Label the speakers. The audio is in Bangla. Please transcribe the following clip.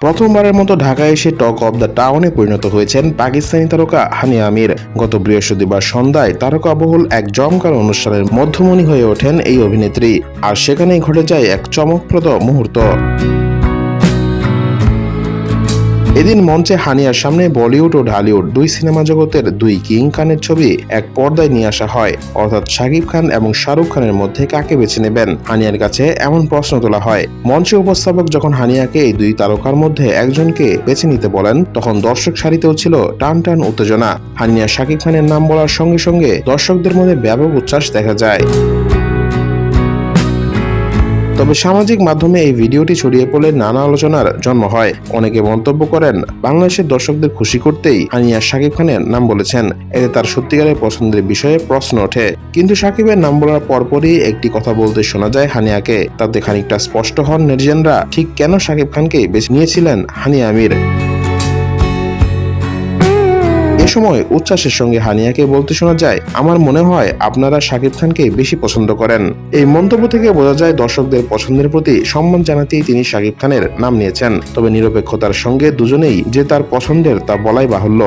Speaker 1: প্রথমবারের মতো ঢাকায় এসে টক অব দ্য টাউনে পরিণত হয়েছেন পাকিস্তানি তারকা হানি আমির। গত বৃহস্পতিবার সন্ধ্যায় তারকা বহুল এক জমকার অনুষ্ঠানের মধ্যমণি হয়ে ওঠেন এই অভিনেত্রী। আর সেখানেই ঘটে যায় এক চমকপ্রদ মুহূর্ত। এদিন মঞ্চে হানিয়ার সামনে বলিউড ও ঢালিউড, দুই সিনেমা জগতের দুই কিং খানের ছবি এক পর্দায় নিয়ে আসা হয়। অর্থাৎ শাকিব খান এবং শাহরুখ খানের মধ্যে কাকে বেছে নেবেন? হানিয়ার কাছে এমন প্রশ্ন তোলা হয়। মঞ্চে উপস্থাপক যখন হানিয়াকে এই দুই তারকার মধ্যে একজনকে বেছে নিতে বলেন, তখন দর্শক সারিতেও ছিল টান টান উত্তেজনা। হানিয়া শাকিব খানের নাম বলার সঙ্গে সঙ্গে দর্শকদের মধ্যে ব্যাপক উচ্ছ্বাস দেখা যায়। তবে সামাজিক মাধ্যমে এই ভিডিওটি ছড়িয়ে পড়লে নানা আলোচনার জন্ম হয়। অনেকে মন্তব্য করেন, বাংলাদেশের দর্শকদের খুশি করতেই আনিয়া শাকিব খানের নাম বলেছেন। এতে তার সত্যিকারের পছন্দের বিষয়ে প্রশ্ন ওঠে। কিন্তু শাকিবের নাম বলার পরপরই একটি কথা বলতে শোনা যায় হানিয়াকে। তাতে খানিকটা স্পষ্ট হন নেটিজেনরা, ঠিক কেন শাকিব খানকে বেছে নিয়েছিলেন হানিয়া আমির? সময় উচ্ছ্বাসের সঙ্গে হানিয়াকে বলতে শোনা যায়, আমার মনে হয় আপনারা শাকিব খানকে বেশি পছন্দ করেন। এই মন্তব্য থেকে বোঝা যায় দর্শকদের পছন্দের প্রতি সম্মান জানাতেই তিনি শাকিব খানের নাম নিয়েছেন। তবে নিরপেক্ষতার সঙ্গে দুজনেই যে তার পছন্দের তা বলাই বাহুল্য।